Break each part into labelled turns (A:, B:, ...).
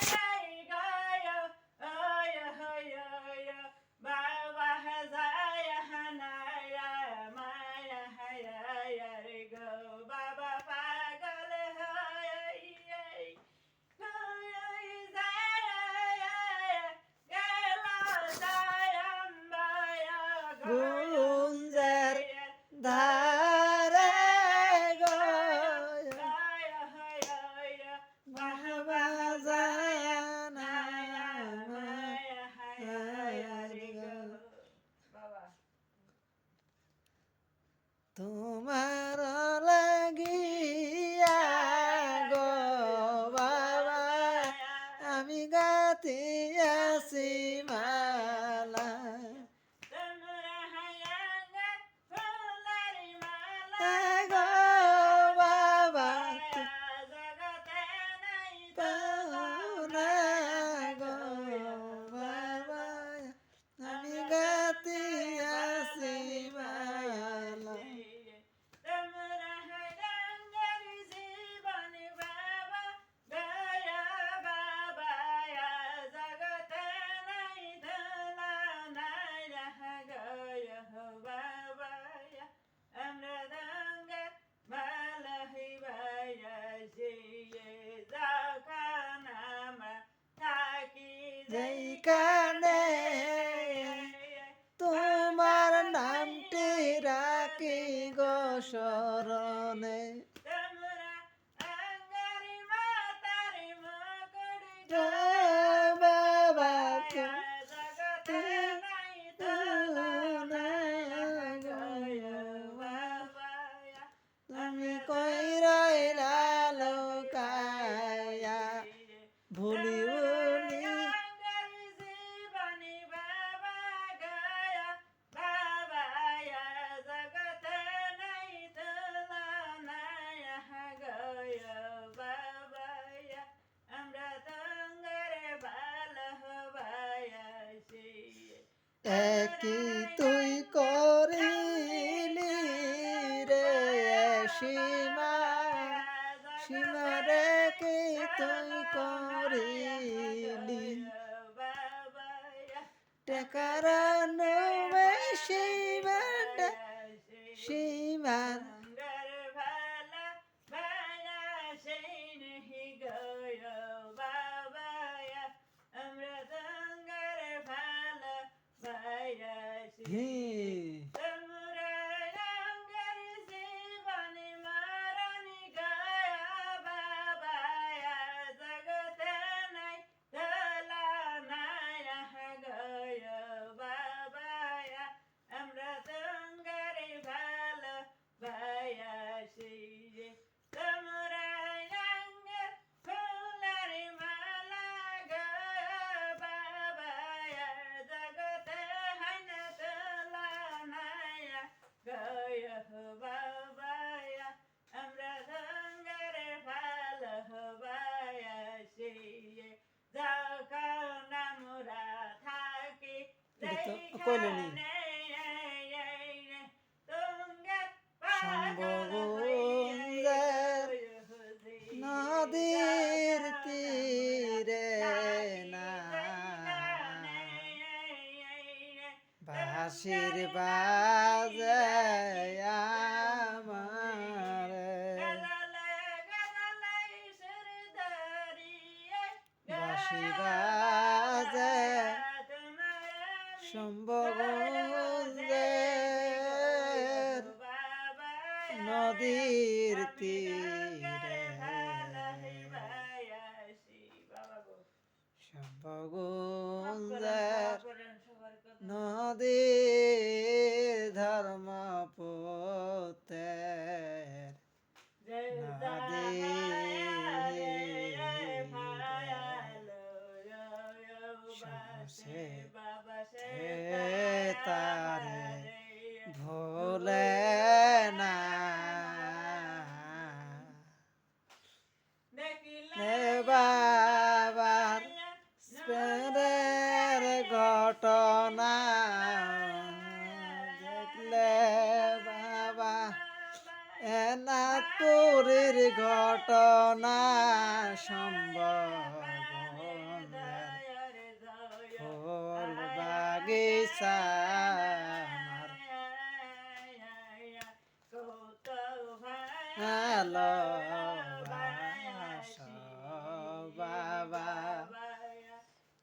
A: Bye, guys. হাতে আসি মালা একে Yeah. কলিনি। নদীর তীরে না। ভাসির বাজে আমার। বাসিবা সম্ভবের নদীর তীরে। সম্ভব ঘটনা সম্ভব।
B: ফুল
A: হ্যালো বাবা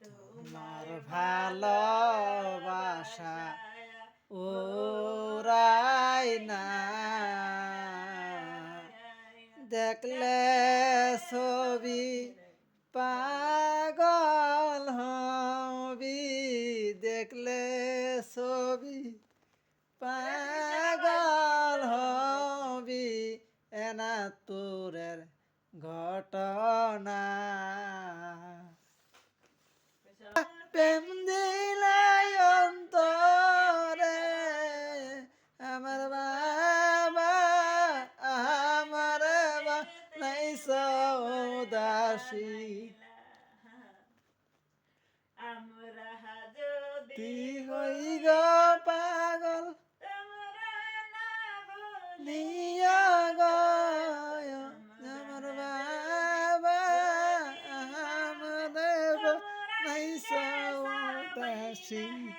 A: তোমার ভালোবাসা ওরাই না। দেখলে ছবি পাগল হবি দেখলে ছবি পাগল হবি এনা তোরের ঘটনা। প্রেম দিলায়ন্ত salada, sim.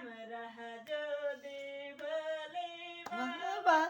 A: আমরা
B: যদি বলি
A: বাবা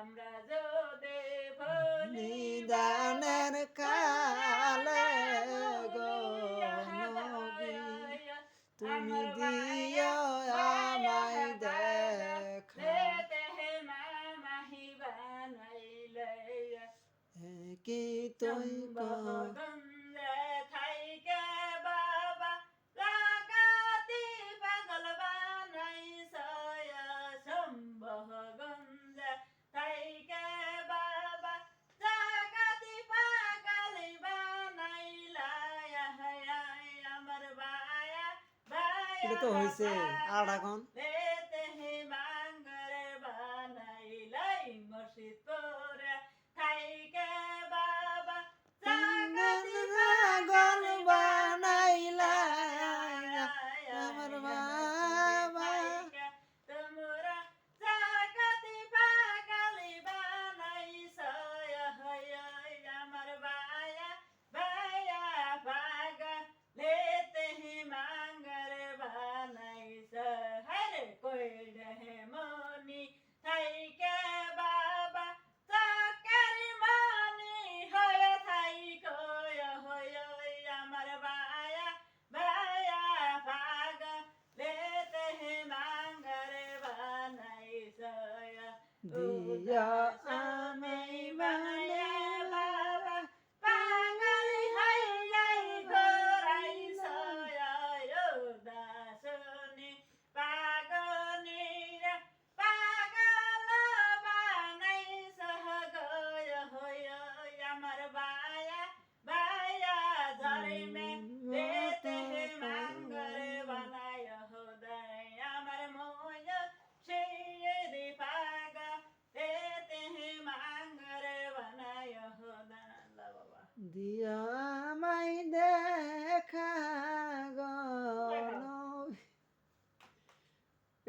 A: আমরা
B: যদি নিদানের
A: কালে তুমি দিও আমায় দেখ। কি তুই এটা তো হয়েছে আর এখন?
B: বানাইলাই মসজিদ তোরা।
A: থাইকা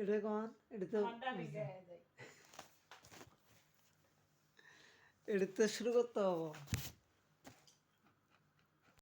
A: എടുക്കാൻ എടുത്ത് എടുത്ത ശ്രുകത്താവോ